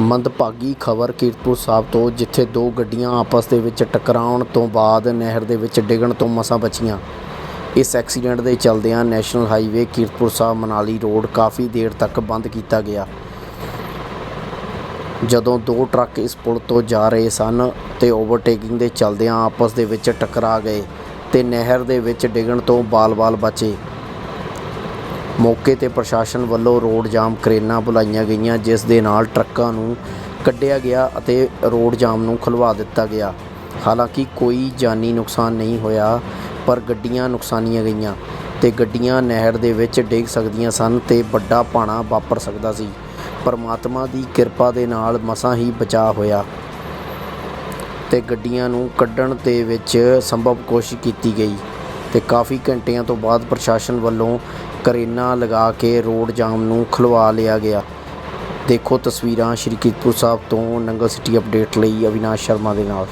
ਮੰਦਭਾਗੀ ਖਬਰ ਕੀਰਤਪੁਰ ਸਾਹਿਬ ਤੋਂ, ਜਿੱਥੇ ਦੋ ਗੱਡੀਆਂ ਆਪਸ ਦੇ ਵਿੱਚ ਟਕਰਾਉਣ ਤੋਂ ਬਾਅਦ ਨਹਿਰ ਦੇ ਵਿੱਚ ਡਿੱਗਣ ਤੋਂ ਮਸਾਂ ਬਚੀਆਂ। ਇਸ ਐਕਸੀਡੈਂਟ ਦੇ ਚਲਦਿਆਂ national highway Kiratpur Sahib Manali road ਕਾਫੀ ਦੇਰ ਤੱਕ ਬੰਦ ਕੀਤਾ ਗਿਆ। ਜਦੋਂ ਦੋ ਟਰੱਕ ਇਸ ਪੁਲ ਤੋਂ ਜਾ ਰਹੇ ਸਨ ਤੇ ਓਵਰਟੇਕਿੰਗ ਦੇ ਚਲਦਿਆਂ ਆਪਸ ਦੇ ਵਿੱਚ ਟਕਰਾ ਗਏ ਤੇ ਨਹਿਰ ਦੇ ਵਿੱਚ ਡਿੱਗਣ ਤੋਂ ਬਾਲ-ਬਾਲ ਬਚੇ। ਮੌਕੇ ਤੇ ਪ੍ਰਸ਼ਾਸਨ ਵੱਲੋਂ ਰੋਡ ਜਾਮ ਕਰੇਨਾਂ ਬੁਲਾਈਆਂ ਗਈਆਂ, ਜਿਸ ਦੇ ਨਾਲ ਟਰੱਕਾਂ ਨੂੰ ਕੱਢਿਆ ਗਿਆ ਅਤੇ ਰੋਡ ਜਾਮ ਨੂੰ ਖੁਲਵਾ ਦਿੱਤਾ ਗਿਆ। ਹਾਲਾਂਕਿ ਕੋਈ ਜਾਨੀ ਨੁਕਸਾਨ ਨਹੀਂ ਹੋਇਆ, ਪਰ ਗੱਡੀਆਂ ਨੁਕਸਾਨੀਆਂ ਗਈਆਂ ਤੇ ਗੱਡੀਆਂ ਨਹਿਰ ਦੇ ਵਿੱਚ ਡਿੱਗ ਸਕਦੀਆਂ ਸਨ ਤੇ ਵੱਡਾ ਭਾਣਾ ਵਾਪਰ ਸਕਦਾ ਸੀ। ਪਰਮਾਤਮਾ ਦੀ ਕਿਰਪਾ ਦੇ ਨਾਲ ਮਸਾਂ ਹੀ ਬਚਾਅ ਹੋਇਆ ਤੇ ਗੱਡੀਆਂ ਨੂੰ ਕੱਢਣ ਦੇ ਵਿੱਚ ਸੰਭਵ ਕੋਸ਼ਿਸ਼ ਕੀਤੀ ਗਈ। ਤੇ ਕਾਫੀ ਘੰਟਿਆਂ ਤੋਂ ਬਾਅਦ ਪ੍ਰਸ਼ਾਸਨ ਵੱਲੋਂ ਕਰੇਨਾ ਲਗਾ ਕੇ ਰੋਡ ਜਾਮ ਨੂੰ ਖੁਲਵਾ ਲਿਆ ਗਿਆ। ਦੇਖੋ ਤਸਵੀਰਾਂ ਸ਼੍ਰੀ ਕੀਰਤਪੁਰ ਸਾਹਿਬ ਤੋਂ ਨੰਗਲ ਸਿਟੀ ਅਪਡੇਟ ਲਈ ਅਵਿਨਾਸ਼ ਸ਼ਰਮਾ ਦੇ ਨਾਲ।